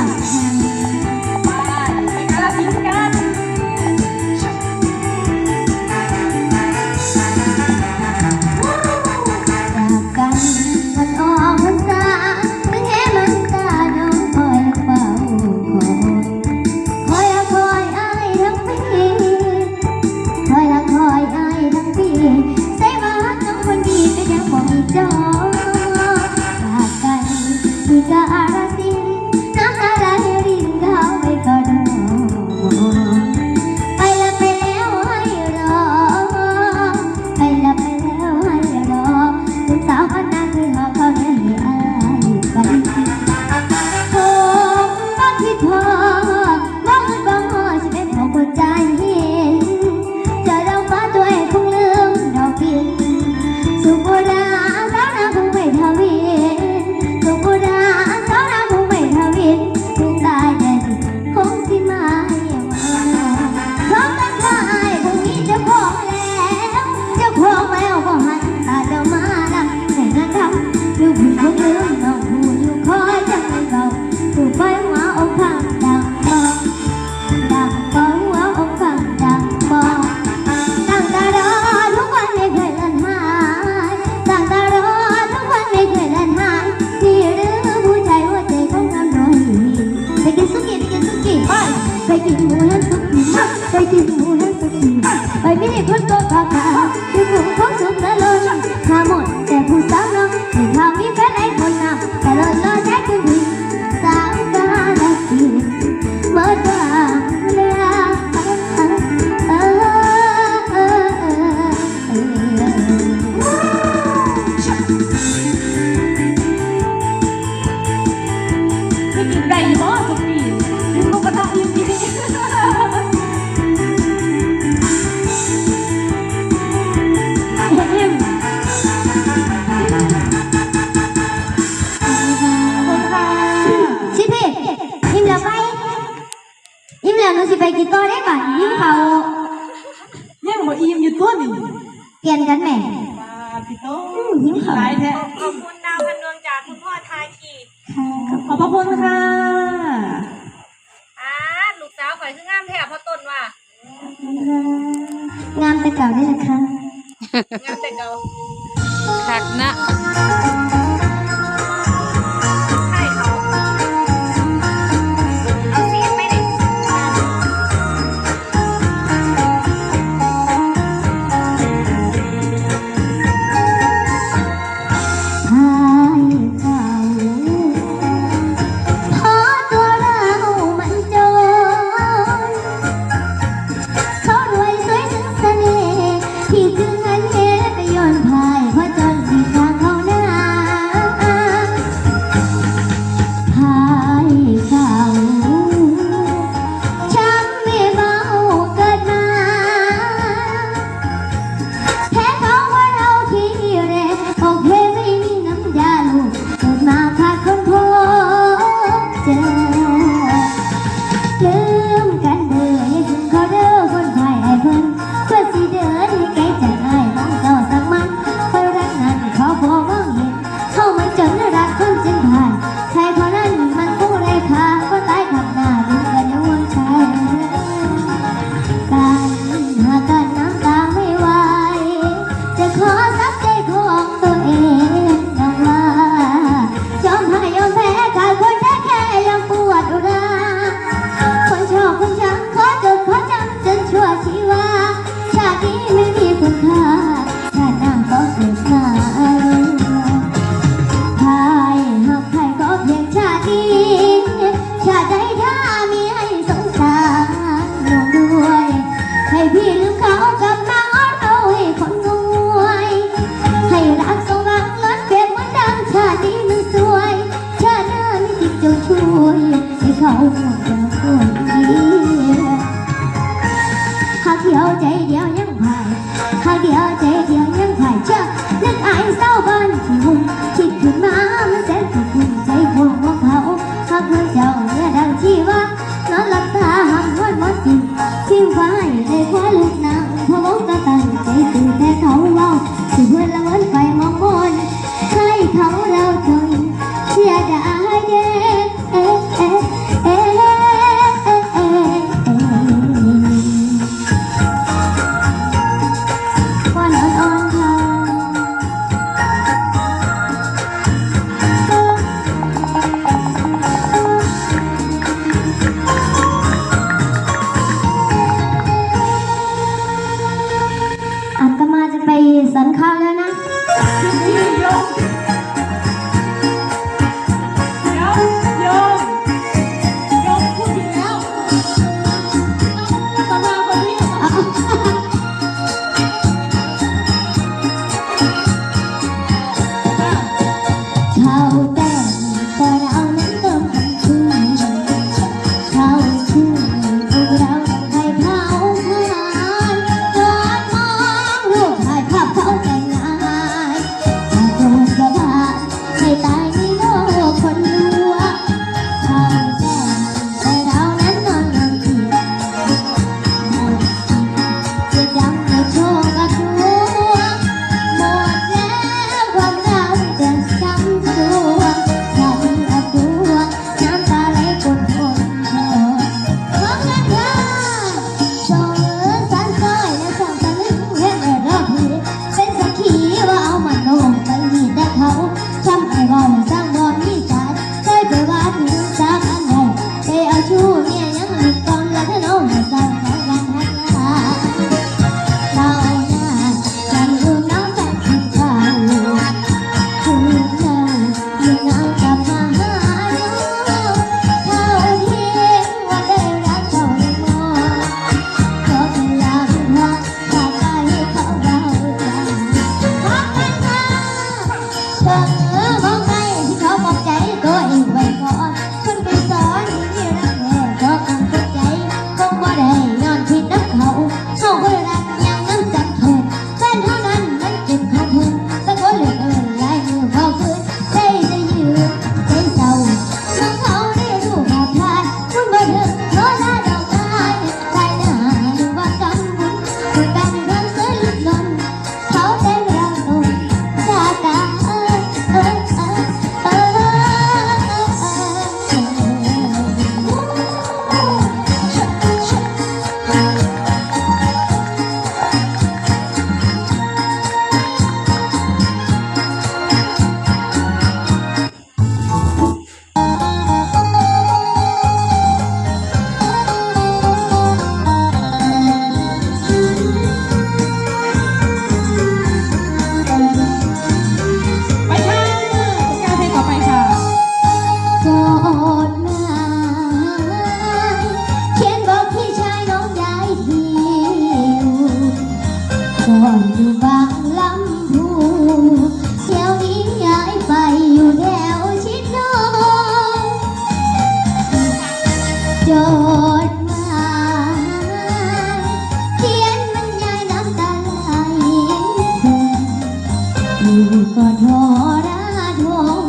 Mom ঘুরতো কথা ได้บัดยิ่งเขายังบ่อิ่มอยู่ตัวนี่เปลี่ยนกันแหม่ปาพี่โต้อืมหิเหรอหแท้ ทอราทง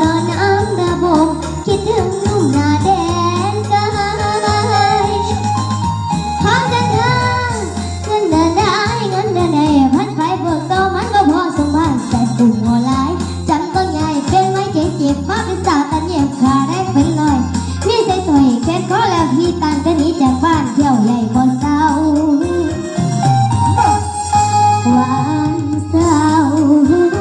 นอนน้ำระบบคิดถึงน่าแดนอมกันทางเงินเดือนได้เงนเนได้พันไปบิกโตมันก็พอสมบัติแต่ตุ่มหัไหลจำต้อใหญ่เป็นไม้เจ็บมาเป็สาตันย็บขาแรงเป็นลอยนี่ใส่สวยแค่ขอแล้พี่ตันจะหนีจากบ้านเถวใหญ่บนเสาวันเสาร์